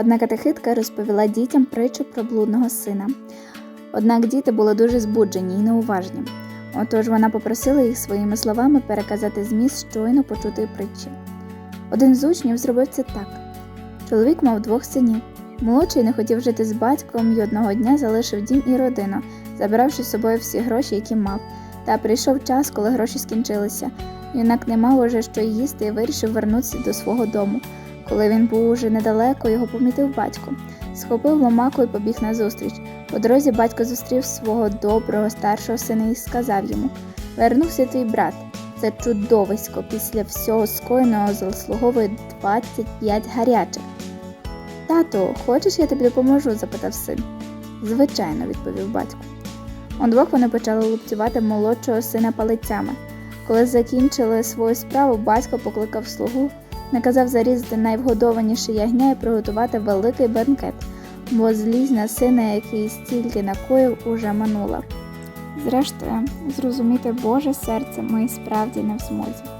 Одна катехитка розповіла дітям притчу про блудного сина. Однак діти були дуже збуджені і неуважні. Отож вона попросила їх своїми словами переказати зміст щойно почутої притчі. Один з учнів зробив це так: чоловік мав двох синів. Молодший не хотів жити з батьком і одного дня залишив дім і родину, забравши з собою всі гроші, які мав. Та прийшов час, коли гроші скінчилися. Юнак не мав уже що їсти і вирішив вернутися до свого дому. Коли він був уже недалеко, його помітив батько. Схопив ломаку і побіг назустріч. По дорозі батько зустрів свого доброго старшого сина і сказав йому: Вернувся твій брат. Це чудовисько після всього скоєного заслуговує 25 гарячих. Тату, хочеш, я тобі допоможу? запитав син. Звичайно, відповів батько. Удвох вони почали лупцювати молодшого сина палицями. Коли закінчили свою справу, батько покликав слугу, наказав зарізати найвгодованіше ягня і приготувати великий бенкет, бо злість на сина, який стільки накоїв, уже минула. Зрештою, зрозуміти Боже серце ми справді не в змозі.